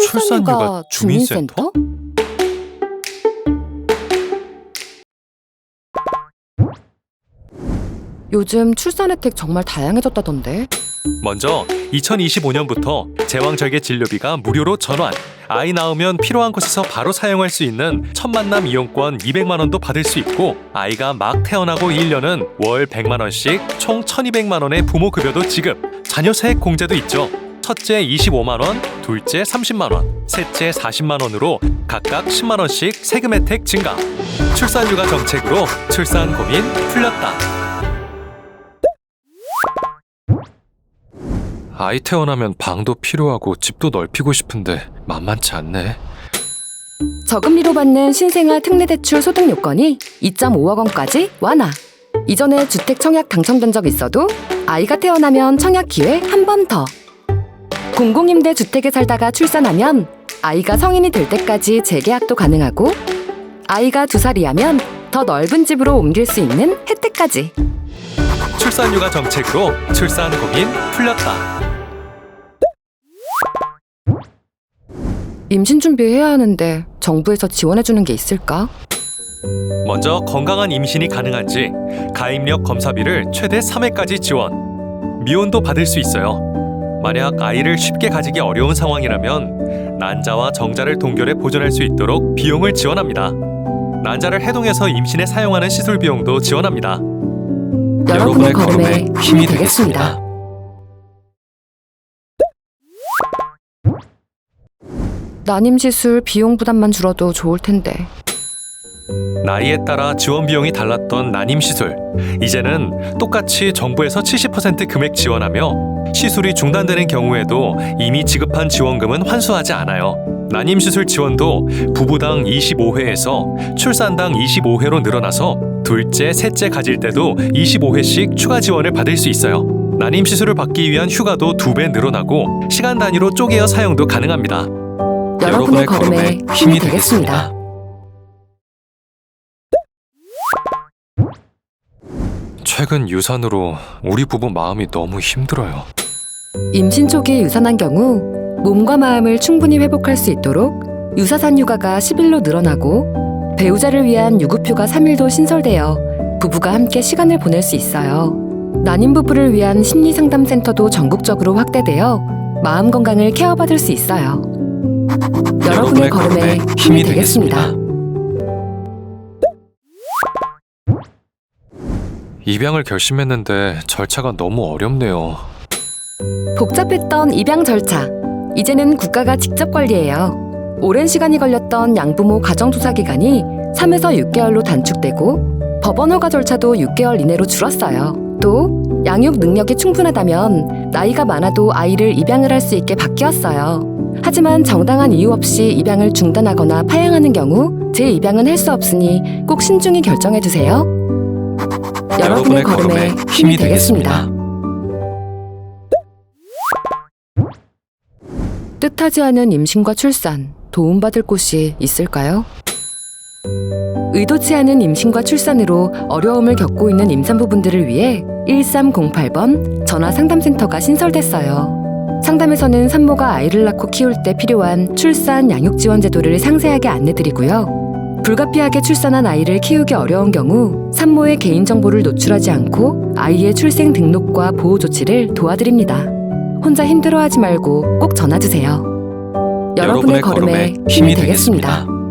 출산휴가 주민센터? 요즘 출산 혜택 정말 다양해졌다던데. 먼저 2025년부터 제왕절개 진료비가 무료로 전환. 아이 낳으면 필요한 곳에서 바로 사용할 수 있는 첫 만남 이용권 200만 원도 받을 수 있고 아이가 막 태어나고 1년은 월 100만 원씩 총 1,200만 원의 부모 급여도 지급. 자녀 세액 공제도 있죠. 첫째 25만 원, 둘째 30만 원, 셋째 40만 원으로 각각 10만 원씩 세금 혜택 증가. 출산휴가 정책으로 출산 고민 풀렸다. 아이 태어나면 방도 필요하고 집도 넓히고 싶은데 만만치 않네. 저금리로 받는 신생아 특례대출 소득 요건이 2.5억 원까지 완화. 이전에 주택 청약 당첨된 적 있어도 아이가 태어나면 청약 기회 한 번 더. 공공임대 주택에 살다가 출산하면 아이가 성인이 될 때까지 재계약도 가능하고 아이가 두 살이하면 더 넓은 집으로 옮길 수 있는 혜택까지. 출산휴가 정책으로 출산 고민 풀렸다. 임신 준비해야 하는데 정부에서 지원해주는 게 있을까? 먼저 건강한 임신이 가능한지 가입력 검사비를 최대 3회까지 지원. 미혼도 받을 수 있어요. 만약 아이를 쉽게 가지기 어려운 상황이라면 난자와 정자를 동결해 보존할 수 있도록 비용을 지원합니다. 난자를 해동해서 임신에 사용하는 시술 비용도 지원합니다. 여러분의 걸음에 힘이 되겠습니다. 난임 시술 비용 부담만 줄어도 좋을 텐데. 나이에 따라 지원 비용이 달랐던 난임 시술. 이제는 똑같이 정부에서 70% 금액 지원하며 시술이 중단되는 경우에도 이미 지급한 지원금은 환수하지 않아요. 난임 시술 지원도 부부당 25회에서 출산당 25회로 늘어나서 둘째, 셋째 가질 때도 25회씩 추가 지원을 받을 수 있어요. 난임 시술을 받기 위한 휴가도 두 배 늘어나고 시간 단위로 쪼개어 사용도 가능합니다. 여러분의 걸음에 힘이 되겠습니다. 최근 유산으로 우리 부부 마음이 너무 힘들어요. 임신 초기에 유산한 경우 몸과 마음을 충분히 회복할 수 있도록 유사산 휴가가 10일로 늘어나고 배우자를 위한 유급휴가 3일도 신설되어 부부가 함께 시간을 보낼 수 있어요. 난임 부부를 위한 심리 상담 센터도 전국적으로 확대되어 마음 건강을 케어받을 수 있어요. 여러분의 걸음에 힘이 되겠습니다. 입양을 결심했는데 절차가 너무 어렵네요. 복잡했던 입양 절차. 이제는 국가가 직접 관리해요. 오랜 시간이 걸렸던 양부모 가정조사 기간이 3에서 6개월로 단축되고 법원 허가 절차도 6개월 이내로 줄었어요. 또 양육 능력이 충분하다면 나이가 많아도 아이를 입양을 할 수 있게 바뀌었어요. 하지만 정당한 이유 없이 입양을 중단하거나 파양하는 경우 재입양은 할 수 없으니 꼭 신중히 결정해 주세요. 여러분의 걸음에 힘이 되겠습니다. 뜻하지 않은 임신과 출산, 도움받을 곳이 있을까요? 의도치 않은 임신과 출산으로 어려움을 겪고 있는 임산부분들을 위해 1308번 전화 상담센터가 신설됐어요. 상담에서는 산모가 아이를 낳고 키울 때 필요한 출산 양육 지원 제도를 상세하게 안내드리고요. 불가피하게 출산한 아이를 키우기 어려운 경우 산모의 개인정보를 노출하지 않고 아이의 출생 등록과 보호 조치를 도와드립니다. 혼자 힘들어하지 말고 꼭 전화 주세요. 여러분의 걸음에 힘이 되겠습니다.